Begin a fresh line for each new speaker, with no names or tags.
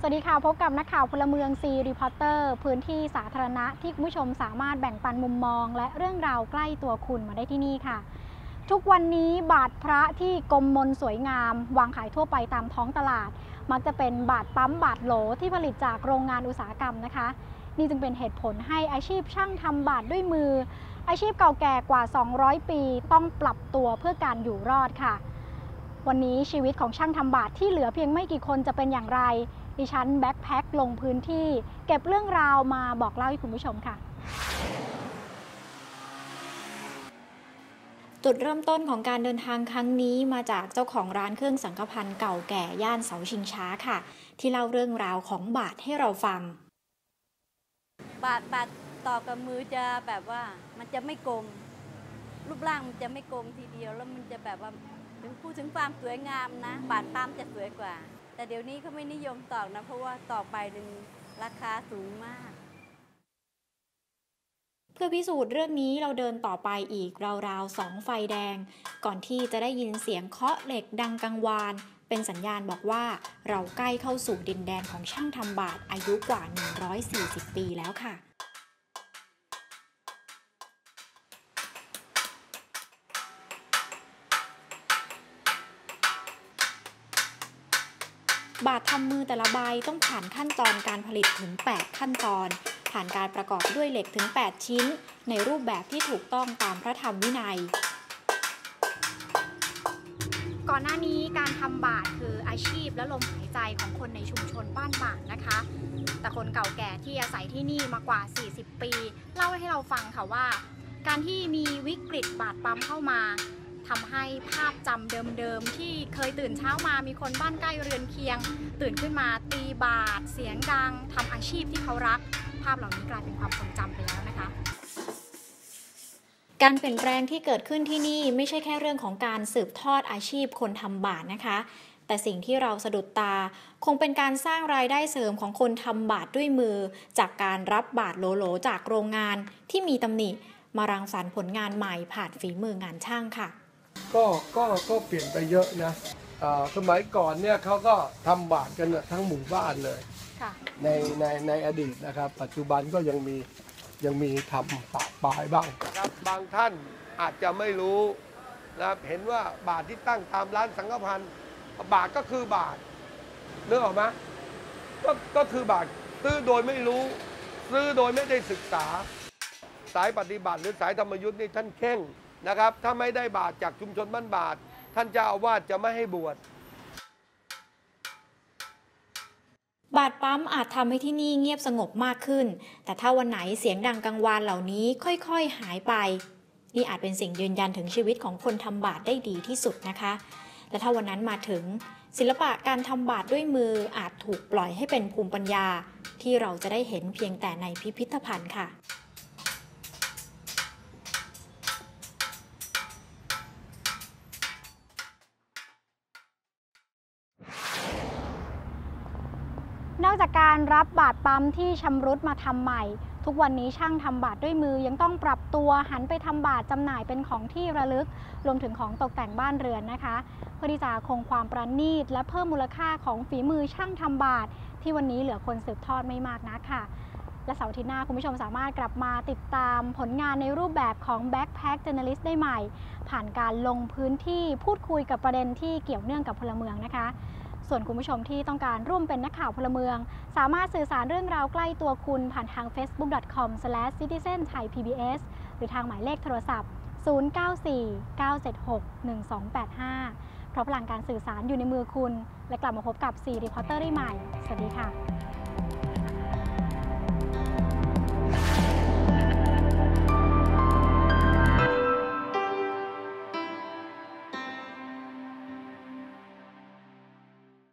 สวัสดีค่ะ พบกับนักข่าวพลเมืองซีรีพอร์เตอร์พื้นที่สาธารณะที่คุณผู้ชมสามารถแบ่งปันมุมมอง และเรื่องราวใกล้ตัวคุณมาได้ที่นี่ค่ะ ทุกวันนี้บาทพระที่กลมมนสวยงาม วางขายทั่วไปตามท้องตลาด มักจะเป็นบาทปั๊มบาทโหลที่ผลิตจากโรงงานอุตสาหกรรมนะคะ นี่จึงเป็นเหตุผลให้อาชีพช่างทำบาทด้วยมือ อาชีพเก่าแก่กว่า 200 ปี ต้องปรับตัวเพื่อการอยู่รอดค่ะ วันนี้ชีวิตของช่างทำบาทที่เหลือเพียงไม่กี่คนจะเป็นอย่างไร ดิฉันแบ็คแพ็คลงพื้นที่ เก็บเรื่องราวมาบอกเล่าให้คุณผู้ชมค่ะ จุดเริ่มต้นของการเดินทางครั้งนี้มาจากเจ้าของร้านเครื่องสังฆพันธ์เก่าแก่ย่านเสาชิงช้าค่ะ ที่เล่าเรื่องราวของบาทให้เราฟัง
บาดบาดต่อกับมือจะแบบว่ามันจะไม่กลมรูปร่างมันจะไม่กลมทีเดียวแล้วมันจะแบบว่าถึงพูดถึงความสวยงามนะ บาดป้ามจะสวยกว่า แต่เดี๋ยวนี้เขาไม่นิยมตอกนะ เพราะว่าตอกใบหนึ่งราคาสูงมาก
เพื่อพิสูจน์เรื่องนี้เราเดินต่อไปอีกราวๆสองไฟแดง ก่อนที่จะได้ยินเสียงเคาะเหล็กดังกังวาน เป็นสัญญาณบอกว่าเราใกล้เข้าสู่ดินแดนของช่างทำบาทอายุกว่า 140 ปีแล้วค่ะ บาททำมือแต่ละใบต้องผ่านขั้นตอนการผลิตถึง 8 ขั้นตอน ผ่านการประกอบด้วยเหล็กถึง 8 ชิ้น ในรูปแบบที่ถูกต้องตามพระธรรมวินัย ก่อนหน้านี้การทำบาทคืออาชีพและลมหายใจของคนในชุมชนบ้านบาทนะคะ แต่คนเก่าแก่ที่อาศัยที่นี่มากว่า 40 ปี เล่าให้เราฟังค่ะว่า การที่มีวิกฤตบาทปั๊มเข้ามา ทำให้ภาพจำเดิมๆ ที่เคยตื่นเช้ามามีคนบ้านใกล้เรือนเคียง ตื่นขึ้นมาตีบาทเสียงดังทำอาชีพที่เขารัก ภาพเหล่านี้กลายเป็นความทรงจำไปแล้วนะคะการเปลี่ยนแปลงที่เกิดขึ้นที่นี่ไม่ใช่แค่เรื่องของการสืบทอดอาชีพคนทำบาทนะคะ แต่สิ่งที่เราสะดุดตา คงเป็นการสร้างรายได้เสริมของคนทำบาทด้วยมือ จากการรับบาทโหลๆจากโรงงานที่มีตำหนิ มารังสรรค์ผลงานใหม่ผ่านฝีมืองานช่างค่ะ
ก็ก็ก็เปลี่ยนไปเยอะนะอ่าสมัยก่อนเนี่ยเขาก็ทำบาทกันทั้งหมู่บ้านเลย
ค่ะ
ในในในอดีตนะครับ ปัจจุบันก็ยังมียังมีทำปะปลายบ้างครับบางท่านอาจจะไม่รู้นะครับเห็นว่าบาทที่ตั้งตามร้านสังฆพันธ์บาทก็คือบาทนึกออกไหมก็ก็คือบาทซื้อโดยไม่รู้ ซื้อโดยไม่ได้ศึกษา สายปฏิบัติหรือสายธรรมยุทธ์นี่ท่านเข่ง นะครับ ถ้าไม่ได้บาทจากชุมชนบ้านบาท ท่านเจ้าอาวาสจะไม่ให้บวช
บาทปั๊มอาจทำให้ที่นี่เงียบสงบมากขึ้น แต่ถ้าวันไหนเสียงดังกังวานเหล่านี้ค่อยๆหายไป นี่อาจเป็นสิ่งยืนยันถึงชีวิตของคนทำบาทได้ดีที่สุดนะคะ และถ้าวันนั้นมาถึง ศิลปะการทำบาทด้วยมืออาจถูกปล่อยให้เป็นภูมิปัญญา ที่เราจะได้เห็นเพียงแต่ในพิพิธภัณฑ์ค่ะ อกจากการรับบาทปั๊มที่ชำรุดมาทำใหม่ ทุกวันนี้ช่างทำบาทด้วยมือยังต้องปรับตัวหันไปทำบาทจำหน่ายเป็นของที่ระลึก รวมถึงของตกแต่งบ้านเรือนนะคะ เพื่อที่จะคงความประณีต และเพิ่มมูลค่าของฝีมือช่างทำบาทที่วันนี้เหลือคนสืบทอดไม่มากนักค่ะ และเสาร์ทิตย์หน้าคุณผู้ชมสามารถกลับมาติดตามผลงานในรูปแบบของ Backpack Journalist ได้ใหม่ ผ่านการลงพื้นที่พูดคุยกับประเด็นที่เกี่ยวเนื่องกับพลเมืองนะคะ ส่วนคุณผู้ชมที่ต้องการร่วมเป็นนักข่าวพลเมือง สามารถสื่อสารเรื่องราวใกล้ตัวคุณผ่านทาง facebook.com/citizenthai.pbs หรือทางหมายเลขโทรศัพท์ 094-976-1285 เพราะพลังการสื่อสารอยู่ในมือคุณ และกลับมาพบกับ4 reporter ได้ใหม่ สวัสดีค่ะ